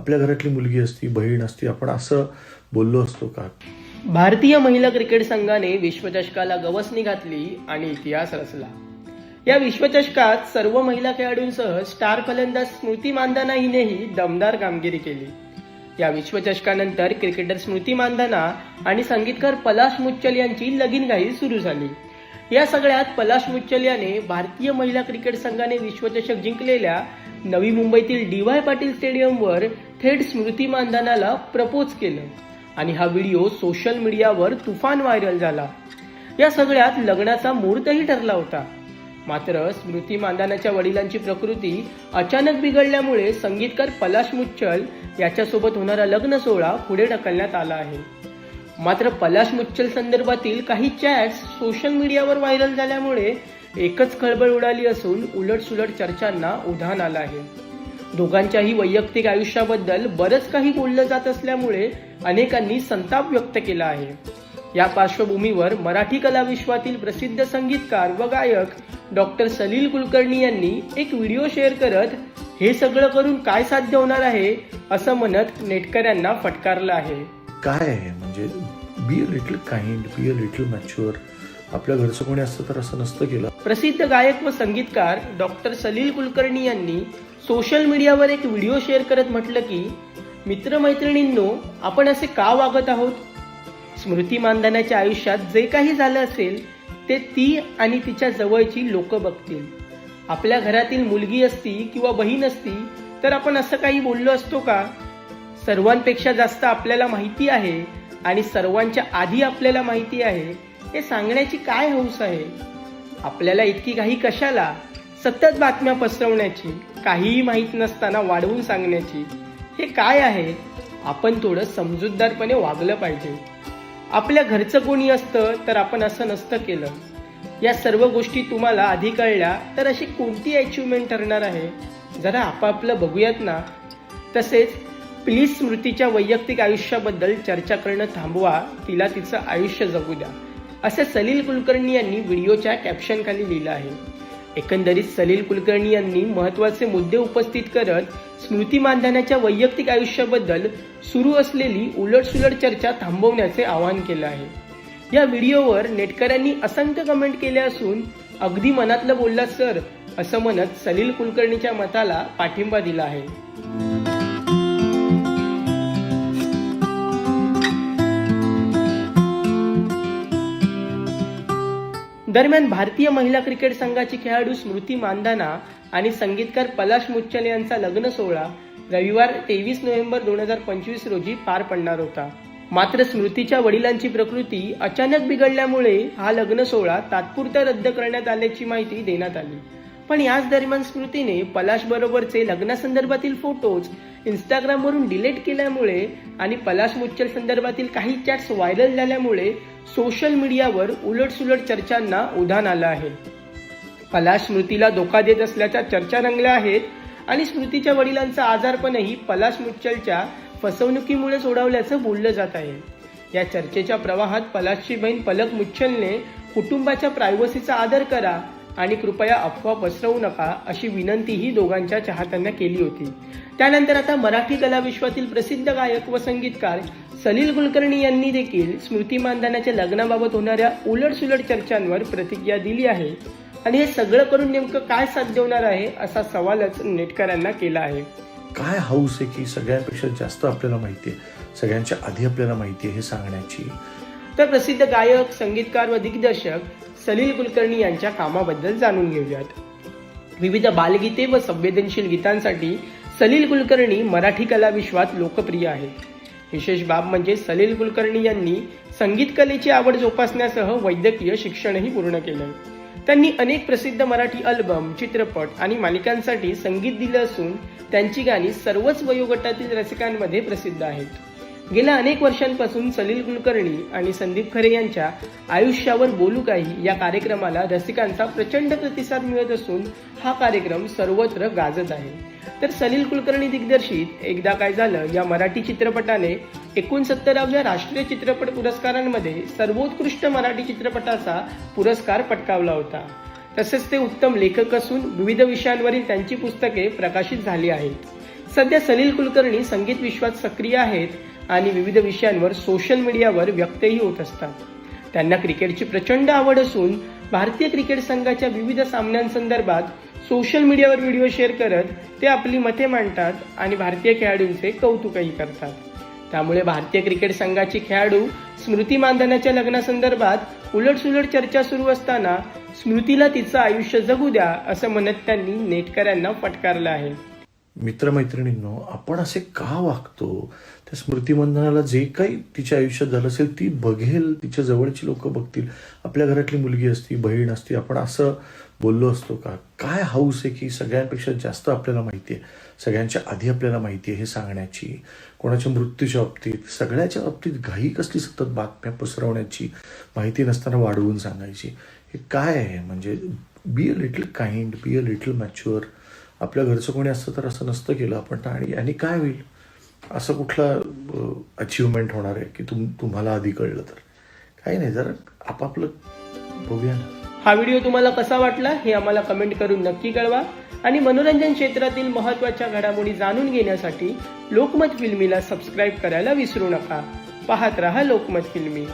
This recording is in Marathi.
आपल्या घरातली मुलगी असती बहीण असती आपण असं बोललो असतो का? भारतीय महिला क्रिकेट संघाने विश्वचषकाला गवसणी घातली आणि इतिहास रचला. या विश्वचषकात सर्व महिला खेळाडूंसह स्टार फलंदाज स्मृती मानधना हिनेही दमदार कामगिरी केली. या विश्वचषकानंतर क्रिकेटर स्मृती मानधना आणि संगीतकार पलाश मुच्चल यांची लगीनघाई सुरू झाली. या सगळ्यात पलाश मुच्चल याने भारतीय महिला क्रिकेट संघाने विश्वचषक जिंकलेल्या नवी मुंबईतील डी वाय पाटील स्टेडियमवर थेट स्मृती मानधनाला प्रपोज केलं. आणि हा व्हिडिओ सोशल मीडियावर तुफान व्हायरल झाला. या सगळ्यात लग्नाचा मुहूर्तही ठरला होता. मात्र स्मृती मानधनाच्या वडिलांची प्रकृती अचानक बिघडल्यामुळे संगीतकार पलाश मुच्छल याच्यासोबत होणारा लग्न सोहळा पुढे ढकलण्यात आला आहे. मात्र पलाश मुच्छल संदर्भातील काही चॅट्स सोशल मीडियावर व्हायरल झाल्यामुळे एकच खळबळ उडाली असून उलटसुलट चर्चांना उधाण आलं आहे. दोघांच्याही वैयक्तिक आयुष्याबद्दल बरंच काही बोललं जात असल्यामुळे अनेकांनी संताप व्यक्त केला आहे. या पार्श्वभूमीवर मराठी कला विश्वातील प्रसिद्ध संगीतकार व गायक डॉक्टर सलील कुलकर्णी यांनी एक व्हिडिओ शेअर करत हे सगळं करून काय साध्य होणार आहे? असं म्हणत नेटकऱ्यांना फटकारलं आहे. काय आहे? म्हणजे be a little kind be a little mature आपल्या घरचं कोणी असतं तर असं नसतं केलं. प्रसिद्ध गायक व संगीतकार डॉक्टर सलील कुलकर्णी यांनी सोशल मीडियावर एक व्हिडिओ शेअर करत म्हटलं की मित्रमैत्रिणींनो आपण असे का वागत आहोत? स्मृती मानधनाच्या आयुष्यात जे काही झालं असेल ते ती आणि तिच्या जवळची लोक बघतील. आपल्या घरातील मुलगी असती किंवा बहीण असती तर आपण असं काही बोललो असतो का? सर्वांपेक्षा जास्त आपल्याला माहिती आहे आणि सर्वांच्या आधी आपल्याला माहिती आहे हे सांगण्याची काय हौस आहे? आपल्याला इतकी काही कशाला? सतत बातम्या पसरवण्याची काहीही माहीत नसताना वाढवून सांगण्याची हे काय आहे? आपण थोडं समजूतदारपणे वागलं पाहिजे. आपल्या घरचं कोणी असतं तर आपण असं नसतं केलं. या सर्व गोष्टी तुम्हाला आधी कळल्या तर अशी कोणती अचिव्हमेंट ठरणार आहे? जरा आपापलं बघूयात ना. तसेच प्लीज स्मृतीच्या वैयक्तिक आयुष्याबद्दल चर्चा करणं थांबवा तिला तिचं आयुष्य जगू द्या. असे सलील कुलकर्णी यांनी व्हिडिओच्या कॅप्शनखाली लिहिलं आहे. एकंदरीत सलील कुलकर्णी यांनी महत्त्वाचे मुद्दे उपस्थित करत स्मृती मानधनाच्या वैयक्तिक आयुष्याबद्दल सुरू असलेली उलटसुलट चर्चा थांबवण्याचे आवाहन केलं आहे. या व्हिडिओवर नेटकऱ्यांनी असंख्य कमेंट केल्या असून अगदी मनातलं बोलला सर असं म्हणत सलील कुलकर्णीच्या मताला पाठिंबा दिला आहे. दरम्यान भारतीय महिला क्रिकेट संघाची खेळाडू स्मृती मानधाना आणि संगीतकार पलाश मुच्चल यांचा लग्न सोहळा रविवार तेवीस नोव्हेंबर दोन हजार पंचवीस रोजी पार पडणार होता. मात्र स्मृतीच्या वडिलांची प्रकृती अचानक बिघडल्यामुळे हा लग्न सोहळा तात्पुरता रद्द करण्यात आल्याची माहिती देण्यात आली. पण याच दरम्यान स्मृतीने पलाश बरोबरचे लग्नासंदर्भातील फोटोज इंस्टाग्रामवरून डिलीट केल्यामुळे आणि पलाश मुच्चल संदर्भातील काही चॅट्स व्हायरल झाल्यामुळे सोशल मीडियावर उलटसुलट चर्चांना उधाण आलं आहे. पलाश स्मृतीला धोका देत असल्याच्या चर्चा रंगल्या आहेत आणि स्मृतीच्या वडिलांचा आजारपणही पलाश मुच्चलच्या फसवणुकीमुळे सोडवल्याचं बोललं जात आहे. या चर्चेच्या प्रवाहात पलाशची बहीण पलक मुच्छलने कुटुंबाच्या प्रायव्हसीचा आदर करा आणि कृपया अफवा पसरवू नका अशी विनंतीही दोघांच्या चाहत्यांना केली होती. त्यानंतर आता मराठी कला विश्वातील प्रसिद्ध गायक व संगीतकार सलील कुलकर्णी यांनी देखील स्मृती मानधनाच्या लग्नाबाबत होणाऱ्या उलटसुलट चर्चांवर प्रतिक्रिया दिली आहे. आणि हे सगळं करून नेमकं काय साध्य होणार आहे असा सवालच नेटकऱ्यांना केला आहे. काय हाऊस आहे की सगळ्यांपेक्षा जास्त आपल्याला माहिती आहे? सगळ्यांच्या आधी आपल्याला माहिती आहे हे सांगण्याची? तर प्रसिद्ध गायक संगीतकार व दिग्दर्शक सलील कुलकर्णी यांच्या कामाबद्दल जाणून घेऊयात. विविध बालगीते व संवेदनशील गीतांसाठी सलील कुलकर्णी मराठी कला विश्वात लोकप्रिय आहेत. विशेष बाब म्हणजे सलील कुलकर्णी यांनी संगीत कलेची आवड जोपासण्यासह वैद्यकीय शिक्षणही पूर्ण केलं त्यांनी अनेक प्रसिद्ध मराठी अल्बम चित्रपट आणि मालिकांसाठी संगीत दिलं असून त्यांची गाणी सर्वच वयोगटातील रसिकांमध्ये प्रसिद्ध आहेत. गेल्या अनेक वर्षांपासून सलील कुलकर्णी आणि संदीप खरे यांच्या आयुष्यावर बोलू काही या कार्यक्रमाला रसिकांचा प्रचंड प्रतिसाद मिळत असून हा कार्यक्रम सर्वत्र गाजत आहे. तर सलील कुलकर्णी दिग्दर्शित एकदा काय झालं या मराठी चित्रपटाने एकोणसत्तराव्या राष्ट्रीय चित्रपट पुरस्कारांमध्ये सर्वोत्कृष्ट मराठी चित्रपटाचा पुरस्कार पटकावला होता. तसेच ते उत्तम लेखक असून विविध विषयांवरील त्यांची पुस्तके प्रकाशित झाली आहेत. सध्या सलील कुलकर्णी संगीत विश्वात सक्रिय आहेत. आणि विविध विषयांवर सोशल मीडियावर व्यक्तही होत असतात. त्यांना क्रिकेटची प्रचंड आवड असून भारतीय क्रिकेट संघाच्या विविध सामन्यांसंदर्भात सोशल मीडियावर व्हिडिओ शेअर करत ते आपली मते मांडतात आणि भारतीय खेळाडूंचे कौतुकही करतात. त्यामुळे भारतीय क्रिकेट संघाची खेळाडू स्मृती मानधनाच्या लग्नासंदर्भात उलटसुलट चर्चा सुरू असताना स्मृतीला तिचं आयुष्य जगू द्या असं म्हणत त्यांनी नेटकऱ्यांना फटकारलं आहे. मित्रमैत्रिणींनो आपण असे का वागतो? त्या स्मृतिमंधनाला जे काही तिच्या आयुष्यात झालं असेल ती बघेल. तिच्या जवळची लोक बघतील. आपल्या घरातली मुलगी असती बहीण असती आपण असं बोललो असतो का? काय हाऊस आहे की सगळ्यांपेक्षा जास्त आपल्याला माहिती आहे? सगळ्यांच्या आधी आपल्याला माहिती आहे हे सांगण्याची. कोणाच्या मृत्यूच्या बाबतीत सगळ्याच्या बाबतीत घाई कसली सतत बातम्या पसरवण्याची माहिती नसताना वाढवून सांगायची. हे काय आहे? म्हणजे be a little kind be a little mature आपल्या घरचं कोणी असतं तर असं नसतं केलं आपण आणि आणि काय होईल? असं कुठला अचिव्हमेंट होणार आहे की तुम तुम्हाला आधी कळलं तर? काही नाही जरा आपापलं बघूया ना. हा व्हिडिओ तुम्हाला कसा वाटला हे आम्हाला कमेंट करून नक्की कळवा. आणि मनोरंजन क्षेत्रातील महत्त्वाच्या घडामोडी जाणून घेण्यासाठी लोकमत फिल्मीला सबस्क्राईब करायला विसरू नका. पाहत रहा लोकमत फिल्मी.